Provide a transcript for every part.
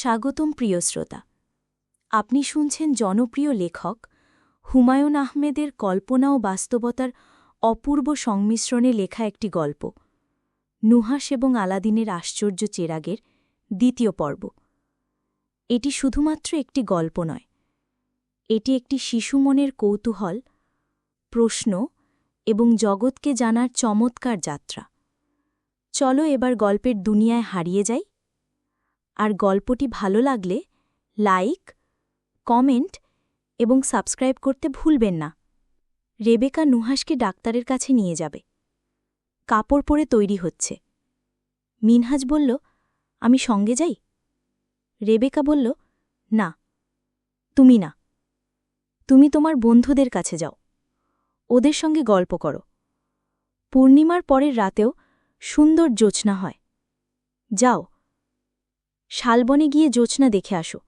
স্বাগতম প্রিয় শ্রোতা। আপনি শুনছেন জনপ্রিয় লেখক হুমায়ুন আহমেদের কল্পনা ও বাস্তবতার অপূর্ব সংমিশ্রণে লেখা একটি গল্প নুহাস এবং আলাদিনের আশ্চর্য চেরাগের দ্বিতীয় পর্ব। এটি শুধুমাত্র একটি গল্প নয়, এটি একটি শিশু মনের কৌতূহল, প্রশ্ন এবং জগৎকে জানার চমৎকার যাত্রা। চলো এবার গল্পের দুনিয়ায় হারিয়ে যাই আর গল্পটি ভালো লাগলে লাইক, কমেন্ট এবং সাবস্ক্রাইব করতে ভুলবেন না। রেবেকা নুহাসকে ডাক্তারের কাছে নিয়ে যাবে। কাপড় পরে তৈরি হচ্ছে। মিনহাজ বলল, আমি সঙ্গে যাই? রেবেকা বলল, না, তুমি না। তুমি তোমার বন্ধুদের কাছে যাও। ওদের সঙ্গে গল্প করো। পূর্ণিমার পরের রাতেও সুন্দর জোছনা হয়। যাও। শালবনে গিয়ে জোছনা দেখে আসো।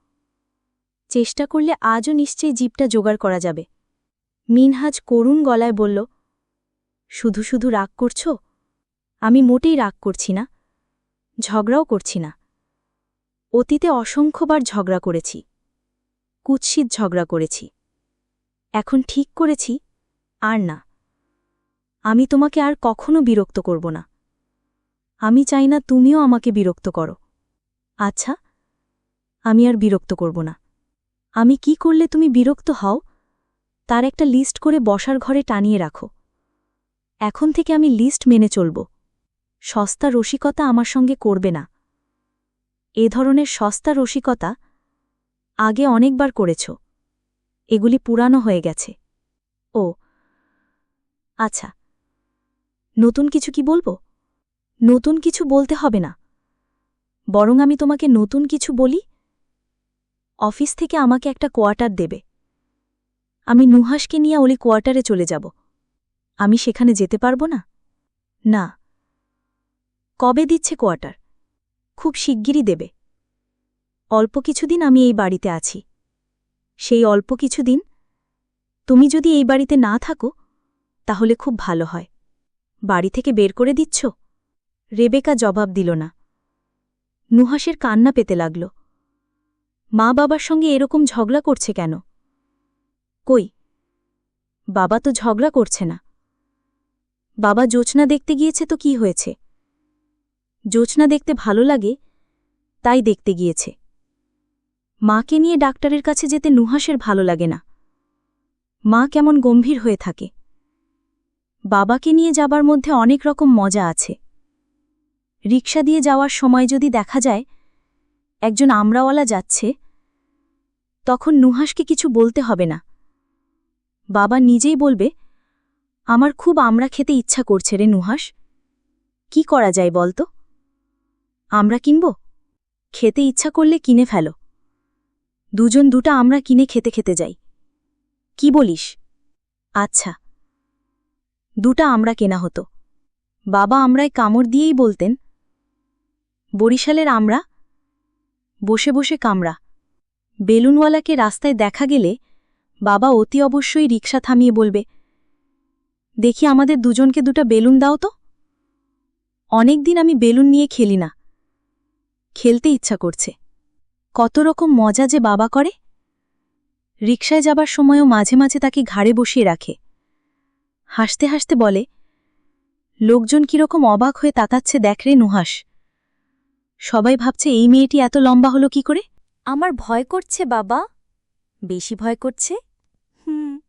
চেষ্টা করলে আজও নিশ্চয়ই জীবটা জোগাড় করা যাবে। মিনহাজ করুণ গলায় বলল, শুধু শুধু রাগ করছ? আমি মোটেই রাগ করছি না, ঝগড়াও করছি না। অতীতে অসংখ্যবার ঝগড়া করেছি, কুৎসিত ঝগড়া করেছি। এখন ঠিক করেছি, আর না। আমি তোমাকে আর কখনো বিরক্ত করব না। আমি চাই না তুমিও আমাকে বিরক্ত করো। আচ্ছা আমি আর বিরক্ত করব না। আমি কি করলে তুমি বিরক্ত হও? তার একটা লিস্ট করে বসার ঘরে টানিয়ে রাখো। এখন থেকে আমি লিস্ট মেনে চলব। সস্তা রসিকতা আমার সঙ্গে করবে না। এ ধরনের সস্তা রসিকতা আগে অনেকবার করেছ। এগুলি পুরানো হয়ে গেছে। ও আচ্ছা। নতুন কিছু কি বলব? নতুন কিছু বলতে হবে না। বরং আমি তোমাকে নতুন কিছু বলি। অফিস থেকে আমাকে একটা কোয়ার্টার দেবে। আমি নুহাসকে নিয়ে ওলি কোয়ার্টারে চলে যাব। আমি সেখানে যেতে পারব না? না। কবে দিচ্ছে কোয়ার্টার? খুব শিগগিরই দেবে। অল্প কিছুদিন আমি এই বাড়িতে আছি। সেই অল্প কিছুদিন তুমি যদি এই বাড়িতে না থাকো, তাহলে খুব ভালো হয়। বাড়ি থেকে বের করে দিচ্ছ? রেবেকা জবাব দিল না। নুহাসের কান্না পেতে লাগল। মা বাবার সঙ্গে এরকম ঝগড়া করছে কেন? কই? বাবা তো ঝগড়া করছে না। বাবা জোছনা দেখতে গিয়েছে তো কি হয়েছে? জোছনা দেখতে ভালো লাগে, তাই দেখতে গিয়েছে। মাকে নিয়ে ডাক্তারের কাছে যেতে নুহাসের ভালো লাগে না। মা কেমন গম্ভীর হয়ে থাকে। বাবাকে নিয়ে যাবার মধ্যে অনেক রকম মজা আছে। রিক্সা দিয়ে যাওয়ার সময় যদি দেখা যায়, একজন আমরাওয়ালা যাচ্ছে, তখন নুহাসকে কিছু বলতে হবে না। বাবা নিজেই বলবে, আমার খুব আমরা খেতে ইচ্ছা করছে রে নুহাস কি করা যায় বলতো আমরা কিনব? খেতে ইচ্ছা করলে কিনে ফেল। দুজন দুটা আমরা কিনে খেতে খেতে যাই। কি বলিস? আচ্ছা। দুটা আমরা কেনা হতো। বাবা আমরায় কামড় দিয়েই বলতেন বরিশালের আমরা? বসে বসে কামড়া বেলুনওয়ালাকে রাস্তায় দেখা গেলে বাবা অতি অবশ্যই রিক্সা থামিয়ে বলবে, দেখি আমাদের দুজনকে দুটা বেলুন দাও তো। অনেক দিন আমি বেলুন নিয়ে খেলি না। খেলতে ইচ্ছা করছে। কত রকম মজা যে বাবা করে। রিকশায় যাবার সময়ও মাঝে মাঝে তাকে ঘাড়ে বসিয়ে রাখে। হাসতে হাসতে বলে, লোকজন কীরকম অবাক হয়ে তাকাচ্ছে দেখ রে নুহাস সবাই ভাবছে এই মেয়েটি এত লম্বা হলো কি করে? আমার ভয় করছে, বাবা। বেশি ভয় করছে? হুম।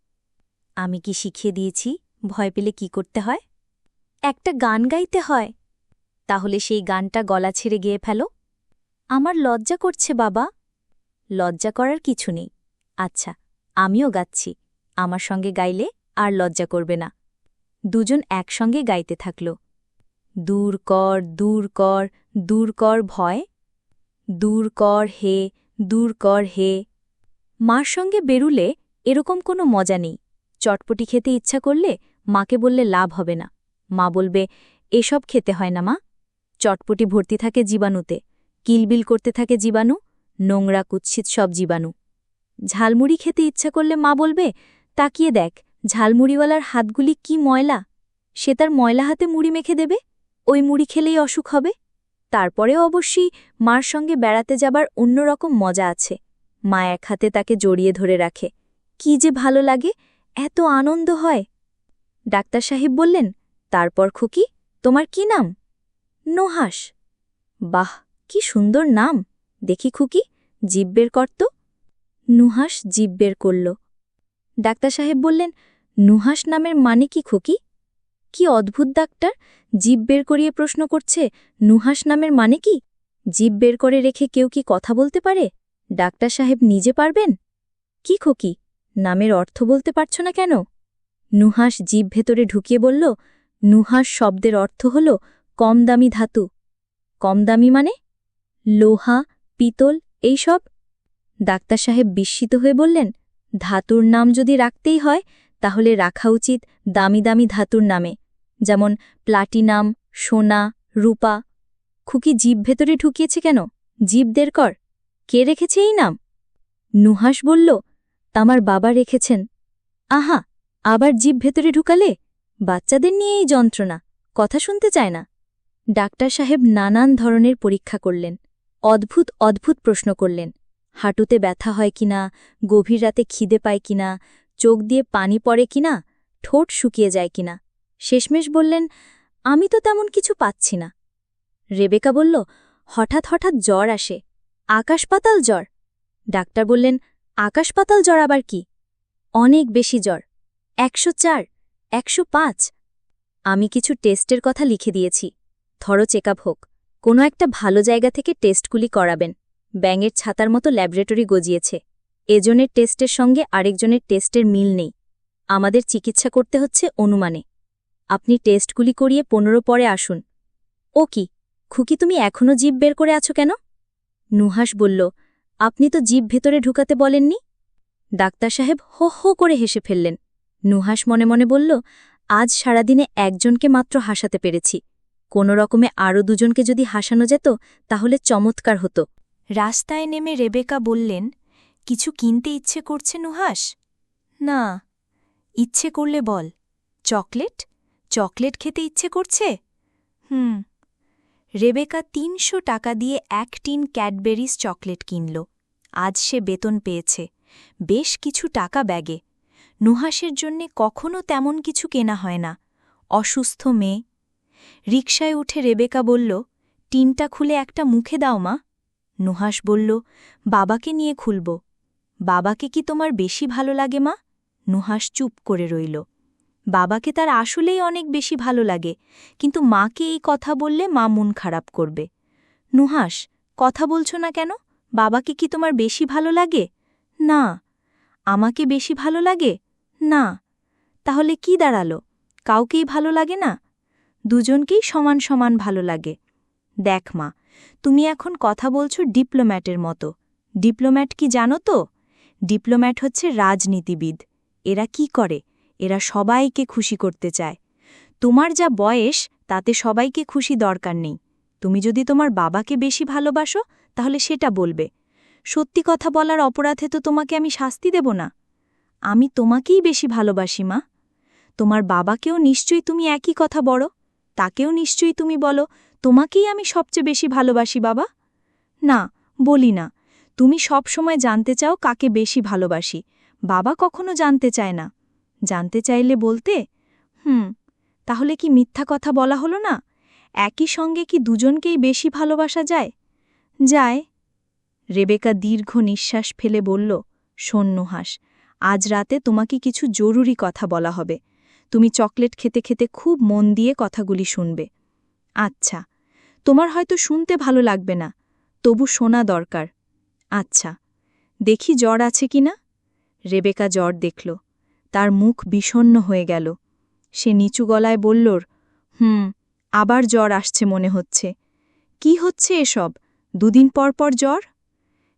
আমি কি শিখিয়ে দিয়েছি ভয় পেলে কি করতে হয়? একটা গান গাইতে হয়। তাহলে সেই গানটা গলা ছেড়ে গিয়ে ফেলো। আমার লজ্জা করছে, বাবা। লজ্জা করার কিছু নেই। আচ্ছা আমিও গাচ্ছি। আমার সঙ্গে গাইলে আর লজ্জা করবে না। দুজন একসঙ্গে গাইতে থাকল। দূর কর দূর কর দূর কর ভয় দূর কর হে দূর কর হে। মার সঙ্গে বেরুলে এরকম কোনো মজা নেই। চটপটি খেতে ইচ্ছা করলে মাকে বললে লাভ হবে না। মা বলবে, এসব খেতে হয় না মা। চটপটি ভর্তি থাকে জীবাণুতে, কিলবিল করতে থাকে জীবাণু, নোংরা কুৎসিত সব জীবাণু। ঝালমুড়ি খেতে ইচ্ছা করলে মা বলবে, তাকিয়ে দেখ, ঝালমুড়িওয়ালার হাতগুলি কি ময়লা? সে তার ময়লা হাতে মুড়ি মেখে দেবে? ওই মুড়ি খেলেই অসুখ হবে? তারপরেও অবশ্যই মার সঙ্গে বেড়াতে যাবার অন্যরকম মজা আছে। মা এক হাতে তাকে জড়িয়ে ধরে রাখে। কি যে ভালো লাগে, এত আনন্দ হয়। ডাক্তার সাহেব বললেন, তারপর খুকি, তোমার কি নাম? নোহাস বাহ, কি সুন্দর নাম। দেখি খুকি জীব বের করত? নুহাস জীব বের করল। ডাক্তার সাহেব বললেন নুহাস নামের মানে কি খুকি? কি অদ্ভুত ডাক্তার? জীব বের করিয়ে প্রশ্ন করছে নুহাস নামের মানে কি? জীব বের করে রেখে কেউ কি কথা বলতে পারে? ডাক্তার সাহেব নিজে পারবেন? কি খোকি নামের অর্থ বলতে পারছ না কেন? নুহাস জীব ভেতরে ঢুকিয়ে বলল নুহাস শব্দের অর্থ হল কম দামি ধাতু। কম দামি মানে? লোহা, পিতল এইসব ডাক্তার সাহেব বিস্মিত হয়ে বললেন, ধাতুর নাম যদি রাখতেই হয়, তাহলে রাখা উচিত দামি দামি ধাতুর নামে। যেমন প্লাটিনাম, সোনা, রূপা। খুকি জীব ভেতরে ঢুকিয়েছে কেন? জীবদের কর। কে রেখেছে এই নাম? নুহাস বলল, তামার বাবা রেখেছেন। আহা, আবার জীব ভেতরে ঢুকালে? বাচ্চাদের নিয়ে এই যন্ত্রণা। কথা শুনতে চায় না। ডাক্তার সাহেব নানান ধরনের পরীক্ষা করলেন। অদ্ভুত অদ্ভুত প্রশ্ন করলেন। হাঁটুতে ব্যথা হয় কিনা? গভীর রাতে খিদে পায় কিনা? চোখ দিয়ে পানি পড়ে কিনা? ঠোঁট শুকিয়ে যায় কিনা? শেষমেশ বললেন, আমি তো তেমন কিছু পাচ্ছি না। রেবেকা বলল, হঠাৎ হঠাৎ জ্বর আসে। আকাশপাতাল জ্বর। ডাক্তার বললেন আকাশপাতাল জ্বর আবার কি? অনেক বেশি জ্বর। একশো চার, একশো পাঁচ। আমি কিছু টেস্টের কথা লিখে দিয়েছি। থরো চেকআপ হোক। কোনো একটা ভালো জায়গা থেকে টেস্টগুলি করাবেন। ব্যাঙের ছাতার মতো ল্যাবরেটরি গজিয়েছে। এজনের টেস্টের সঙ্গে আরেকজনের টেস্টের মিল নেই। আমাদের চিকিৎসা করতে হচ্ছে অনুমানে। আপনি টেস্টগুলি করিয়ে পনেরো পরে আসুন। ও কি, খুকি তুমি এখনও জীব বের করে আছো কেন? নুহাস বলল, আপনি তো জীব ভেতরে ঢুকাতে বলেননি? ডাক্তার সাহেব হো হো করে হেসে ফেললেন। নুহাস মনে মনে বলল, আজ সারাদিনে একজনকে মাত্র হাসাতে পেরেছি। কোনো রকমে আরও দুজনকে যদি হাসানো যেত, তাহলে চমৎকার হতো। রাস্তায় নেমে রেবেকা বললেন, কিছু কিনতে ইচ্ছে করছে নুহাস না, ইচ্ছে করলে বল, চকলেট? চকলেট খেতে ইচ্ছে করছে? হুম। রেবেকা তিনশো টাকা দিয়ে এক টিন ক্যাডবেরিজ চকলেট কিনল। আজ সে বেতন পেয়েছে। বেশ কিছু টাকা ব্যাগে। নুহাসের জন্যে কখনো তেমন কিছু কেনা হয় না। অসুস্থ মেয়ে। রিকশায় উঠে রেবেকা বলল, টিনটা খুলে একটা মুখে দাও মা। নুহাস বলল, বাবাকে নিয়ে খুলব। বাবাকে কি তোমার বেশি ভালো লাগে মা? নুহাস চুপ করে রইল। বাবাকে তার আসলেই অনেক বেশি ভালো লাগে, কিন্তু মাকে এই কথা বললে মা মন খারাপ করবে। নুহাস কথা বলছো না কেন? বাবাকে কি তোমার বেশি ভালো লাগে? না। আমাকে বেশি ভালো লাগে? না। তাহলে কি দাঁড়াল? কাউকেই ভালো লাগে না? দুজনকেই সমান সমান ভালো লাগে। দেখ মা, তুমি এখন কথা বলছো ডিপ্লোম্যাটের মতো। ডিপ্লোম্যাট কি জানো তো? ডিপ্লোম্যাট হচ্ছে রাজনীতিবিদ। এরা কি করে? এরা সবাইকে খুশি করতে চায়। তোমার যা বয়স, তাতে সবাইকে খুশি দরকার নেই। তুমি যদি তোমার বাবাকে বেশি ভালোবাসো, তাহলে সেটা বলবে। সত্যি কথা বলার অপরাধে তো তোমাকে আমি শাস্তি দেব না। আমি তোমাকেই বেশি ভালোবাসি, মা। তোমার বাবাকেও নিশ্চয়ই তুমি একই কথা বড়। তাকেও নিশ্চয়ই তুমি বলো, তোমাকেই আমি সবচেয়ে বেশি ভালোবাসি, বাবা। না, বলি না। তুমি সব সময় জানতে চাও কাকে বেশি ভালোবাসি। বাবা কখনো জানতে চায় না। জানতে চাইলে বলতে, হুম, তাহলে কি মিথ্যা কথা বলা হলো না? একই সঙ্গে কি দুজনকেই বেশি ভালোবাসা যায়? যায়। রেবেকা দীর্ঘ নিঃশ্বাস ফেলে বলল সন্ন্যহাস আজ রাতে তোমাকে কিছু জরুরি কথা বলা হবে। তুমি চকলেট খেতে খেতে খুব মন দিয়ে কথাগুলি শুনবে। আচ্ছা তোমার হয়তো শুনতে ভালো লাগবে না, তবু শোনা দরকার। আচ্ছা দেখি জ্বর আছে কি না রেবেকা জ্বর দেখল। তার মুখ বিষণ্ন হয়ে গেল। সে নিচু গলায় বললর হুম, আবার জ্বর আসছে মনে হচ্ছে। কি হচ্ছে এসব? দুদিন পর পর জ্বর?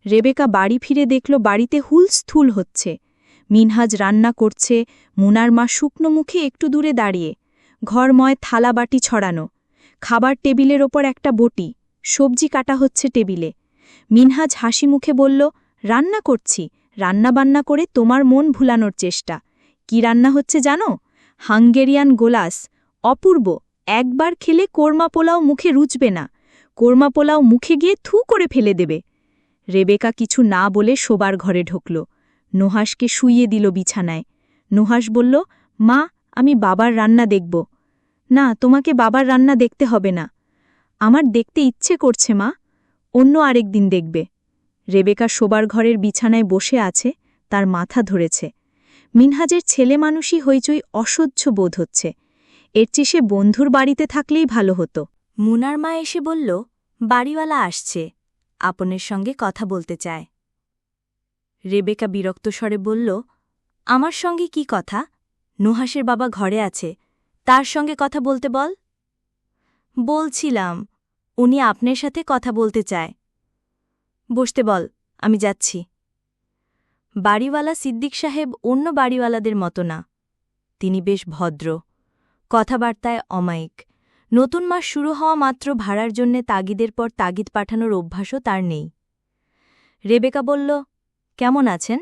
রেবেকা বাড়ি ফিরে দেখল বাড়িতে হুলস্থুল হচ্ছে। মিনহাজ রান্না করছে, মুনার মা শুকনো মুখে একটু দূরে দাঁড়িয়ে, ঘরময় থালা বাটি ছড়ানো, খাবার টেবিলের ওপর একটা বটি, সবজি কাটা হচ্ছে টেবিলে। মিনহাজ হাসি মুখে বলল, রান্না করছি রান্না বান্না করে তোমার মন ভুলানোর চেষ্টা। কি রান্না হচ্ছে জানো? হাঙ্গেরিয়ান গোলাস, অপূর্ব। একবার খেলে কোরমা পোলাও মুখে রুচবে না। কোরমা পোলাও মুখে গিয়ে থু করে ফেলে দেবে। রেবেকা কিছু না বলে শোবার ঘরে ঢুকল। নোহাসকে শুইয়ে দিল বিছানায়। নোহাস বলল, মা, আমি বাবার রান্না দেখব। না, তোমাকে বাবার রান্না দেখতে হবে না। আমার দেখতে ইচ্ছে করছে, মা। অন্য আরেক দিন দেখবে। রেবেকা শোবার ঘরের বিছানায় বসে আছে, তার মাথা ধরেছে। মিনহাজের ছেলে মানুষই হইচই অসহ্য বোধ হচ্ছে। এর চেয়ে সে বন্ধুর বাড়িতে থাকলেই ভালো হতো। মুনার মা এসে বলল, বাড়িওয়ালা আসছে। আপনের সঙ্গে কথা বলতে চায়। রেবেকা বিরক্ত স্বরে বলল, আমার সঙ্গে কি কথা? নুহাসের বাবা ঘরে আছে। তার সঙ্গে কথা বলতে বল। বলছিলাম, উনি আপনার সাথে কথা বলতে চায়। বসতে বল, আমি যাচ্ছি। বাড়িওয়ালা সিদ্দিক সাহেব অন্য বাড়িওয়ালাদের মতো না। তিনি বেশ ভদ্র, কথাবার্তায় অমায়িক। নতুন মাস শুরু হওয়া মাত্র ভাড়ার জন্যে তাগিদের পর তাগিদ পাঠানোর অভ্যাসও তার নেই। রেবেকা বলল, কেমন আছেন?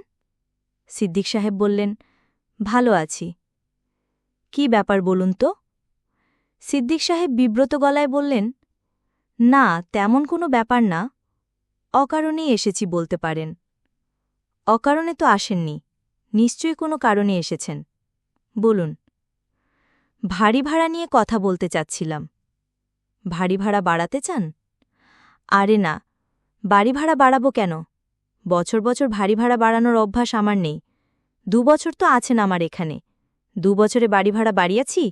সিদ্দিক সাহেব বললেন, ভালো আছি। কি ব্যাপার বলুন তো? সিদ্দিক সাহেব বিব্রত গলায় বললেন, না, তেমন কোনো ব্যাপার না। অকারণেই এসেছি বলতে পারেন। অকারণে তো আসেননি, নিশ্চয়ই কোনো কারণে এসেছেন। বলুন। ভারী ভাড়া নিয়ে কথা বলতে চাচ্ছিলাম। ভারী ভাড়া বাড়াতে চান? আরে না, বাড়ি ভাড়া বাড়াবো কেন? বছর বছর ভারী ভাড়া বাড়ানোর অভ্যাস আমার নেই। দু বছর তো আছেন আমার এখানে। দু বছরে বাড়ি ভাড়া বাড়িয়েছি?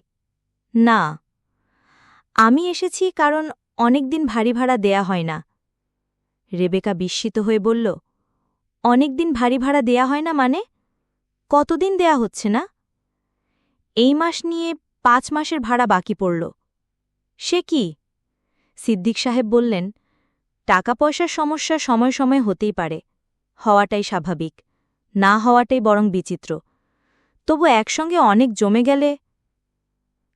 না। আমি এসেছি কারণ অনেক দিন ভারী ভাড়া দেয়া হয় না। রেবেকা বিস্মিত হয়ে বলল অনেক দিন ভারী ভাড়া দেয়া হয় না মানে? কতদিন দেয়া হচ্ছে না? এই মাস নিয়ে পাঁচ মাসের ভাড়া বাকি পড়ল। সে কি? সিদ্দিক সাহেব বললেন টাকা পয়সার সমস্যা সময় সময় হতেই পারে। হওয়াটাই স্বাভাবিক, না হওয়াটাই বরং বিচিত্র। তবু একসঙ্গে অনেক জমে গেলে?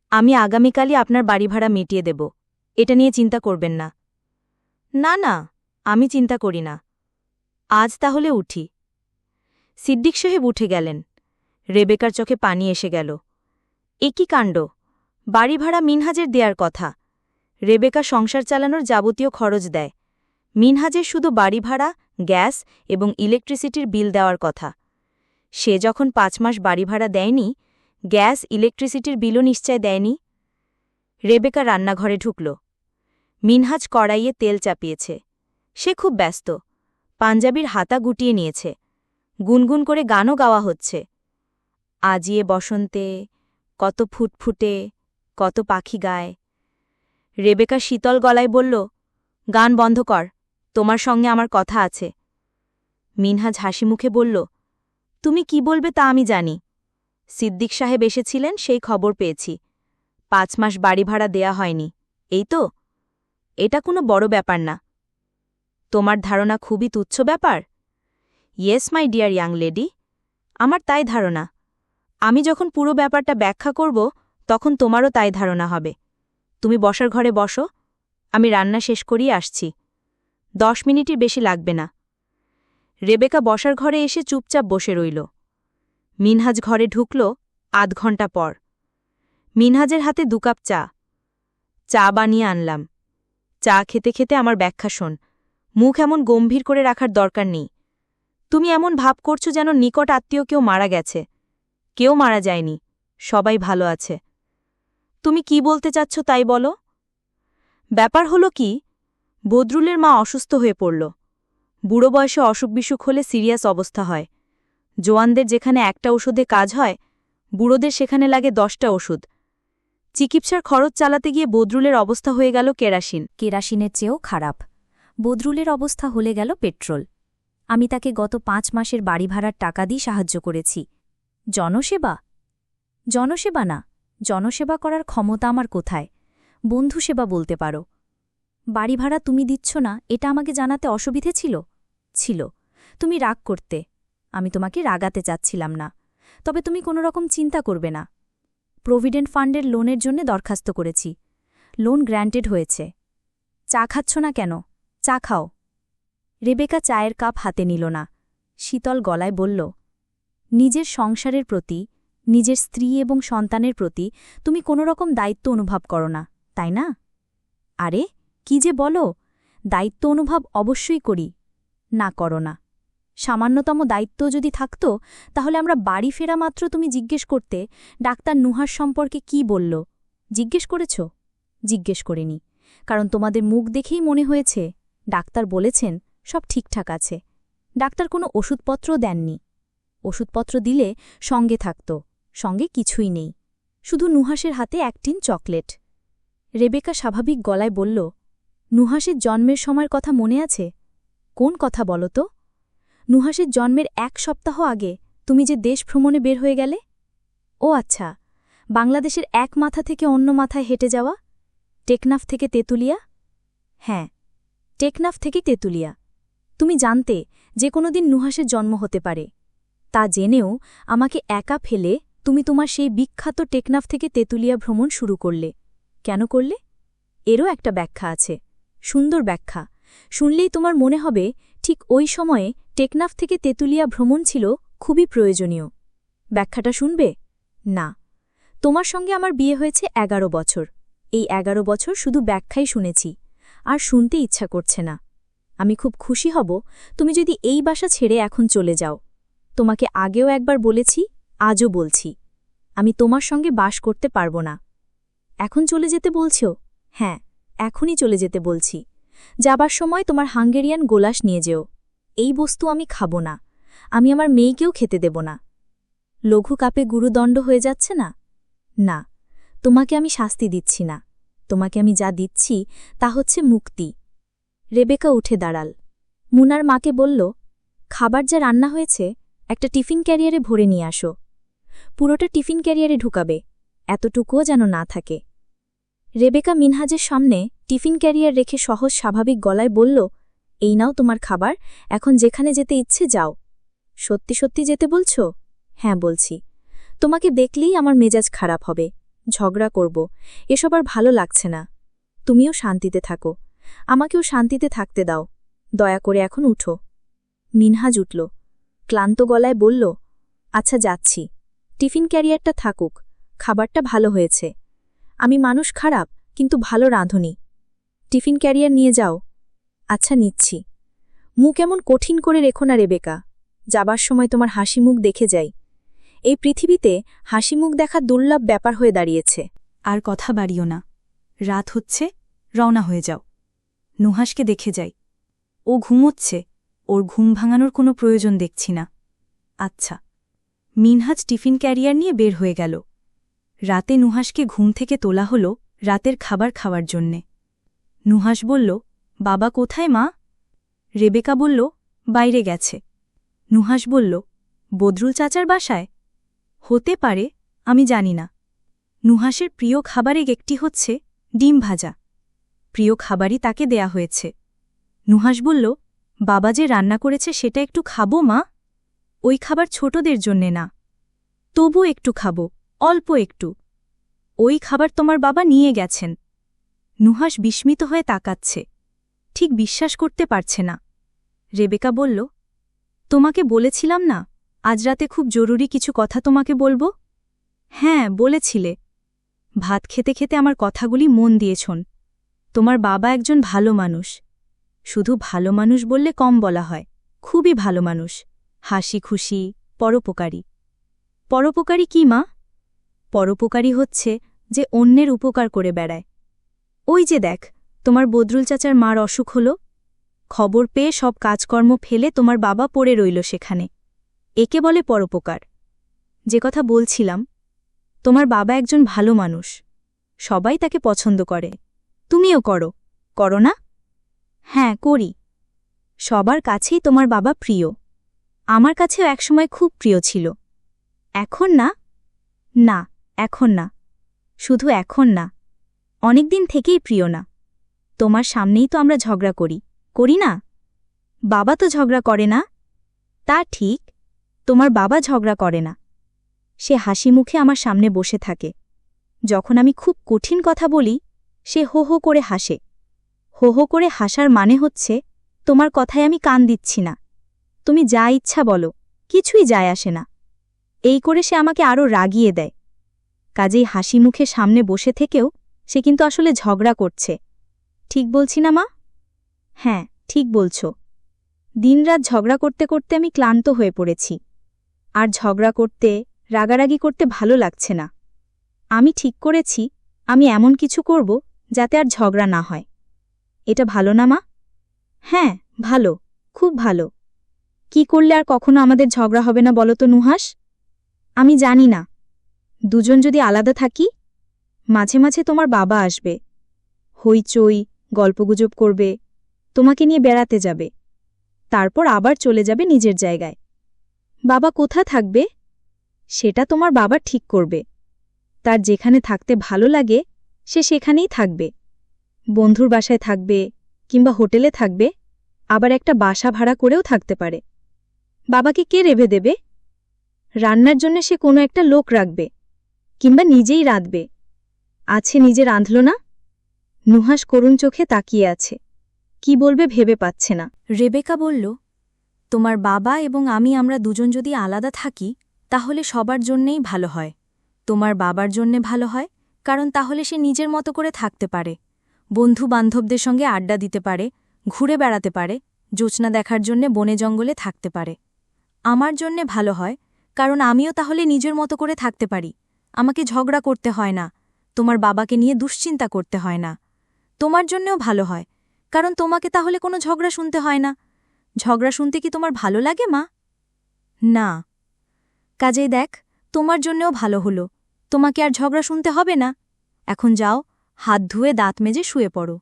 আমি আগামীকালই আপনার বাড়ি ভাড়া মিটিয়ে দেব। এটা নিয়ে চিন্তা করবেন না। না না, আমি চিন্তা করি না। আজ তাহলে উঠি। সিদ্দিক সাহেব উঠে গেলেন। রেবেকার চোখে পানি এসে গেল। একই কাণ্ড? বাড়ি ভাড়া মিনহাজের দেয়ার কথা। রেবেকা সংসার চালানোর যাবতীয় খরচ দেয়। মিনহাজের শুধু বাড়ি ভাড়া, গ্যাস এবং ইলেকট্রিসিটির বিল দেওয়ার কথা। সে যখন পাঁচ মাস বাড়ি ভাড়া দেয়নি, গ্যাস, ইলেকট্রিসিটির বিলও নিশ্চয় দেয়নি। রেবেকা রান্নাঘরে ঢুকল। মিনহাজ কড়াইয়ে তেল চাপিয়েছে। সে খুব ব্যস্ত। পাঞ্জাবির হাতা গুটিয়ে নিয়েছে। গুনগুন করে গানও গাওয়া হচ্ছে। আজিয়ে বসন্তে কত ফুটফুটে, কত পাখি গায়। রেবেকা শীতল গলায় বলল, গান বন্ধ কর, তোমার সঙ্গে আমার কথা আছে। মিনহাজ হাসি মুখে বলল, তুমি কি বলবে তা আমি জানি। সিদ্দিক সাহেব এসেছিলেন, সেই খবর পেয়েছি। পাঁচ মাস বাড়ি ভাড়া দেয়া হয়নি। এই তো? এটা কোনো বড় ব্যাপার না। তোমার ধারণা খুবই তুচ্ছ ব্যাপার? Yes my dear young lady আমার তাই ধারণা। আমি যখন পুরো ব্যাপারটা ব্যাখ্যা করব, তখন তোমারও তাই ধারণা হবে। তুমি বসার ঘরে বসো, আমি রান্না শেষ করিয়ে আসছি। দশ মিনিটের বেশি লাগবে না। রেবেকা বসার ঘরে এসে চুপচাপ বসে রইল। মিনহাজ ঘরে ঢুকল আধ ঘণ্টা পর। মিনহাজের হাতে দুকাপ চা। চা বানিয়ে আনলাম। চা খেতে খেতে আমার ব্যাখ্যা শোন মুখ এমন গম্ভীর করে রাখার দরকার নেই। তুমি এমন ভাব করছ যেন নিকট আত্মীয় কেউ মারা গেছে। কেউ মারা যায়নি। সবাই ভালো আছে। তুমি কি বলতে চাচ্ছ তাই বলো? ব্যাপার হলো কি, বদরুলের মা অসুস্থ হয়ে পড়ল। বুড়ো বয়সে অসুখ বিসুখ হলে সিরিয়াস অবস্থা হয়। জোয়ানদের যেখানে একটা ওষুধে কাজ হয়, বুড়োদের সেখানে লাগে দশটা ওষুধ। চিকিৎসার খরচ চালাতে গিয়ে বদরুলের অবস্থা হয়ে গেল কেরাসিন। কেরাসিনের চেয়েও খারাপ। বদরুলের অবস্থা হলে গেল পেট্রোল। আমি তাকে গত পাঁচ মাসের বাড়ি ভাড়ার টাকা দিয়ে সাহায্য করেছি। জনসেবা? জনসেবা না, জনসেবা করার ক্ষমতা আমার কোথায়? বন্ধু সেবা বলতে পারো। বাড়ি ভাড়া তুমি দিচ্ছ না, এটা আমাকে জানাতে অসুবিধে ছিল? ছিল। তুমি রাগ করতে। আমি তোমাকে রাগাতে চাচ্ছিলাম না। তবে তুমি কোনো রকম চিন্তা করবে না। প্রভিডেন্ট ফান্ডের লোনের জন্য দরখাস্ত করেছি। লোন গ্র্যান্টেড হয়েছে। চা খাচ্ছ না কেন? চা খাও। রেবেকা চায়ের কাপ হাতে নিল না। শীতল গলায় বলল, নিজের সংসারের প্রতি, নিজের স্ত্রী এবং সন্তানের প্রতি তুমি কোনো রকম দায়িত্ব অনুভব করো না, তাই না? আরে, কি যে বলো? দায়িত্ব অনুভব অবশ্যই করি, না করো না। সামান্যতম দায়িত্ব যদি থাকত, তাহলে আমরা বাড়ি ফেরা মাত্র তুমি জিজ্ঞেস করতে ডাক্তার নুহার সম্পর্কে কি বলল? জিজ্ঞেস করেছ? জিজ্ঞেস করিনি, কারণ তোমাদের মুখ দেখেই মনে হয়েছে ডাক্তার বলেছেন, সব ঠিকঠাক আছে। ডাক্তার কোনো ওষুধপত্র দেননি। ওষুধপত্র দিলে সঙ্গে থাকত, সঙ্গে কিছুই নেই। শুধু নুহাসের হাতে একটিন চকলেট। রেবেকা স্বাভাবিক গলায় বলল নুহাসের জন্মের সময়ের কথা মনে আছে? কোন কথা বলো তো? নুহাসের জন্মের এক সপ্তাহ আগে তুমি যে দেশ ভ্রমণে বের হয়ে গেলে? ও আচ্ছা বাংলাদেশের এক মাথা থেকে অন্য মাথায় হেঁটে যাওয়া? টেকনাফ থেকে তেতুলিয়া? হ্যাঁ টেকনাফ থেকে তেতুলিয়া। তুমি জানতে যে কোনো দিন নুহাসের জন্ম হতে পারে। তা জেনেও আমাকে একা ফেলে তুমি তোমার সেই বিখ্যাত টেকনাফ থেকে তেতুলিয়া ভ্রমণ শুরু করলে। কেন করলে? এরও একটা ব্যাখ্যা আছে। সুন্দর ব্যাখ্যা। শুনলেই তোমার মনে হবে ঠিক ওই সময়ে টেকনাফ থেকে তেতুলিয়া ভ্রমণ ছিল খুবই প্রয়োজনীয়। ব্যাখ্যাটা শুনবে? না। তোমার সঙ্গে আমার বিয়ে হয়েছে এগারো বছর। এই এগারো বছর শুধু ব্যাখ্যাই শুনেছি। আর শুনতে ইচ্ছা করছে না। আমি খুব খুশি হব, তুমি যদি এই বাসা ছেড়ে এখন চলে যাও। তোমাকে আগেও একবার বলেছি, আজও বলছি। আমি তোমার সঙ্গে বাস করতে পারব না। এখন চলে যেতে বলছো? হ্যাঁ এখনই চলে যেতে বলছি। যাবার সময় তোমার হাঙ্গেরিয়ান গোলাস নিয়ে যেও। এই বস্তু আমি খাব না। আমি আমার মেয়েকেও খেতে দেব না। লঘু কাপে গুরুদণ্ড হয়ে যাচ্ছে না? না, তোমাকে আমি শাস্তি দিচ্ছি না। তোমাকে আমি যা দিচ্ছি, তা হচ্ছে মুক্তি। রেবেকা উঠে দাঁড়াল। মুনার মাকে বলল, খাবার যা রান্না হয়েছে, একটা টিফিন ক্যারিয়ারে ভরে নিয়ে আসো। পুরোটা টিফিন ক্যারিয়ারে ঢুকাবে, এতটুকুও যেন না থাকে। রেবেকা মিনহাজের সামনে টিফিন ক্যারিয়ার রেখে সহজ স্বাভাবিক গলায় বলল, এই নাও তোমার খাবার, এখন যেখানে যেতে ইচ্ছে যাও। সত্যি সত্যি যেতে বলছ? হ্যাঁ বলছি। তোমাকে দেখলেই আমার মেজাজ খারাপ হবে। ঝগড়া করব। এসব আর ভালো লাগছে না। তুমিও শান্তিতে থাকো। আমাকেও শান্তিতে থাকতে দাও। দয়া করে এখন উঠো। মিনহাজ উঠল। ক্লান্ত গলায় বলল আচ্ছা যাচ্ছি। টিফিন ক্যারিয়ারটা থাকুক। খাবারটা ভালো হয়েছে। আমি মানুষ খারাপ, কিন্তু ভালো রাঁধুনি। টিফিন ক্যারিয়ার নিয়ে যাও। আচ্ছা নিচ্ছি। মুখ এমন কঠিন করে রেখো না, রেবেকা। যাবার সময় তোমার হাসি মুখ দেখে যাই। এই পৃথিবীতে হাসি মুখ দেখা দুর্লভ ব্যাপার হয়ে দাঁড়িয়েছে। আর কথা বাড়িও না। রাত হচ্ছে, রওনা হয়ে যাও। নুহাসকে দেখে যাই। ও ঘুমোচ্ছে, ওর ঘুম ভাঙানোর কোনো প্রয়োজন দেখছি না। আচ্ছা মিনহাজ টিফিন ক্যারিয়ার নিয়ে বের হয়ে গেল। রাতে নুহাসকে ঘুম থেকে তোলা হল রাতের খাবার খাওয়ার জন্যে। নুহাস বলল, বাবা কোথায় মা? রেবেকা বলল, বাইরে গেছে। নুহাস বলল, বদরুল চাচার বাসায়? হতে পারে, আমি জানি না। নুহাসের প্রিয় খাবারের একটি হচ্ছে ডিম ভাজা। প্রিয় খাবারই তাকে দেয়া হয়েছে। নুহাস বলল, বাবা যে রান্না করেছে সেটা একটু খাব মা? ওই খাবার ছোটদের জন্যে না। তবু একটু খাব, অল্প একটু। ওই খাবার তোমার বাবা নিয়ে গেছেন। নুহাস বিস্মিত হয়ে তাকাচ্ছে। ঠিক বিশ্বাস করতে পারছে না। রেবেকা বলল, তোমাকে বলেছিলাম না আজ রাতে খুব জরুরি কিছু কথা তোমাকে বলব? হ্যাঁ বলেছিলে। ভাত খেতে খেতে আমার কথাগুলি মন দিয়েছন তোমার বাবা একজন ভালো মানুষ। শুধু ভালো মানুষ বললে কম বলা হয়। খুবই ভালো মানুষ। হাসি খুশি, পরোপকারী। পরোপকারী কি, মা? পরোপকারী হচ্ছে যে অন্যের উপকার করে বেড়ায়। ওই যে দেখ, তোমার বদরুল চাচার মার অসুখ হল। খবর পেয়ে সব কাজকর্ম ফেলে তোমার বাবা পড়ে রইল সেখানে। একে বলে পরোপকার। যে কথা বলছিলাম, তোমার বাবা একজন ভালো মানুষ। সবাই তাকে পছন্দ করে। তুমিও করো। করো না? হ্যাঁ করি। সবার কাছেই তোমার বাবা প্রিয়। আমার কাছেও একসময় খুব প্রিয় ছিল। এখন না? না, এখন না। শুধু এখন না। অনেক দিন থেকেই প্রিয় না। তোমার সামনেই তো আমরা ঝগড়া করি। করি না? বাবা তো ঝগড়া করে না? তা ঠিক। তোমার বাবা ঝগড়া করে না। সে হাসি মুখে আমার সামনে বসে থাকে। যখন আমি খুব কঠিন কথা বলি, সে হো হো করে হাসে। হো হো করে হাসার মানে হচ্ছে, তোমার কথায় আমি কান দিচ্ছি না। তুমি যা ইচ্ছা বলো, কিছুই যায় আসে না। এই করে সে আমাকে আরও রাগিয়ে দেয়। কাজেই হাসি মুখে সামনে বসে থেকেও সে কিন্তু আসলে ঝগড়া করছে। ঠিক বলছি না মা? হ্যাঁ ঠিক বলছ। দিনরাত ঝগড়া করতে করতে আমি ক্লান্ত হয়ে পড়েছি। আর ঝগড়া করতে, রাগারাগি করতে ভালো লাগছে না। আমি ঠিক করেছি, আমি এমন কিছু করব যাতে আর ঝগড়া না হয়। এটা ভালো না, মা? হ্যাঁ ভালো, খুব ভালো। কি করলে আর কখনো আমাদের ঝগড়া হবে না বলো তো নুহাস আমি জানি না। দুজন যদি আলাদা থাকি? মাঝে মাঝে তোমার বাবা আসবে। হইচই, গল্পগুজব করবে, তোমাকে নিয়ে বেড়াতে যাবে। তারপর আবার চলে যাবে নিজের জায়গায়। বাবা কোথা থাকবে? সেটা তোমার বাবা ঠিক করবে। তার যেখানে থাকতে ভালো লাগে, সে সেখানেই থাকবে। বন্ধুর বাসায় থাকবে কিংবা হোটেলে থাকবে, আবার একটা বাসা ভাড়া করেও থাকতে পারে। বাবাকে কে রেভে দেবে? রান্নার জন্য সে কোনো একটা লোক রাখবে, কিংবা নিজেই রাঁধবে। আছে নিজে রাঁধল না? নুহাস করুণ চোখে তাকিয়ে আছে। কি বলবে ভেবে পাচ্ছে না। রেবেকা বলল তোমার বাবা এবং আমি আমরা দুজন যদি আলাদা থাকি, তাহলে সবার জন্যেই ভালো হয়। তোমার বাবার জন্যে ভালো হয়, কারণ তাহলে সে নিজের মতো করে থাকতে পারে। বন্ধু বান্ধবদের সঙ্গে আড্ডা দিতে পারে, ঘুরে বেড়াতে পারে, জোছনা দেখার জন্যে বনে জঙ্গলে থাকতে পারে। আমার জন্যে ভালো হয়, কারণ আমিও তাহলে নিজের মতো করে থাকতে পারি। আমাকে ঝগড়া করতে হয় না, তোমার বাবাকে নিয়ে দুশ্চিন্তা করতে হয় না। তোমার জন্যেও ভালো হয়, কারণ তোমাকে তাহলে কোনো ঝগড়া শুনতে হয় না। ঝগড়া শুনতে কি তোমার ভালো লাগে, মা? না। কাজেই দেখ, তোমার জন্যেও ভালো হলো। তোমাকে আর ঝগড়া শুনতে হবে না। এখন যাও, হাত ধুয়ে দাঁত মেজে শুয়ে পড়ো।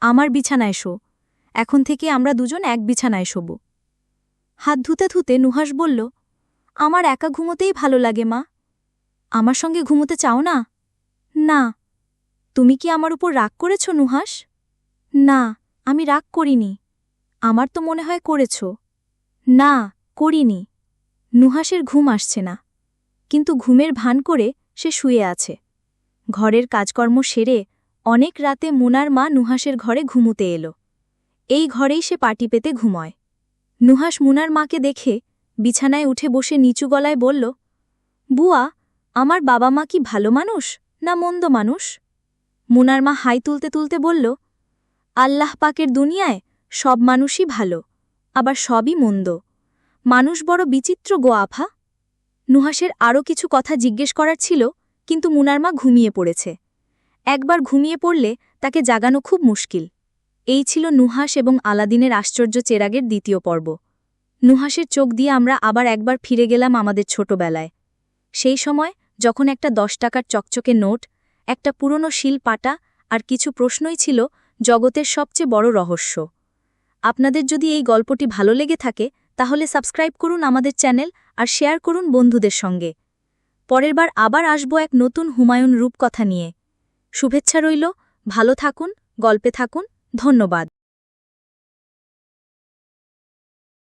আমার বিছানায় শো। এখন থেকে আমরা দুজন এক বিছানায় শোব। হাত ধুতে ধুতে নুহাস বলল, আমার একা ঘুমোতেই ভালো লাগে, মা। আমার সঙ্গে ঘুমোতে চাও না? না। তুমি কি আমার উপর রাগ করেছ নুহাস না, আমি রাগ করিনি। আমার তো মনে হয় করেছ। না, করিনি। নুহাসের ঘুম আসছে না। কিন্তু ঘুমের ভান করে সে শুয়ে আছে। ঘরের কাজকর্ম সেরে অনেক রাতে মুনার মা নুহাসের ঘরে ঘুমুতে এলো। এই ঘরেই সে পাটি পেতে ঘুময়। নুহাস মুনার মাকে দেখে বিছানায় উঠে বসে নিচু গলায় বলল, বুয়া, আমার বাবা মা কি ভালো মানুষ না মন্দ মানুষ? মুনার মা হাই তুলতে তুলতে বলল, আল্লাহ পাকের দুনিয়ায় সব মানুষই ভালো, আবার সবই মন্দ। মানুষ বড় বিচিত্র গো আফা নুহাসের আরও কিছু কথা জিজ্ঞেস করার ছিল, কিন্তু মুনার মা ঘুমিয়ে পড়েছে। একবার ঘুমিয়ে পড়লে তাকে জাগানো খুব মুশকিল। এই ছিল নুহাস এবং আলাদিনের আশ্চর্য চেরাগের দ্বিতীয় পর্ব। নুহাসের চোখ দিয়ে আমরা আবার একবার ফিরে গেলাম আমাদের ছোটবেলায়। সেই সময় যখন একটা দশ টাকার চকচকে নোট, একটা পুরনো শিল পাটা আর কিছু প্রশ্নই ছিল জগতের সবচেয়ে বড় রহস্য। আপনাদের যদি এই গল্পটি ভালো লেগে থাকে, তাহলে সাবস্ক্রাইব করুন আমাদের চ্যানেল আর শেয়ার করুন বন্ধুদের সঙ্গে। পরের বার আবার আসব এক নতুন হুমায়ুন রূপকথা নিয়ে। শুভেচ্ছা রইল, ভালো থাকুন, গল্পে থাকুন, ধন্যবাদ।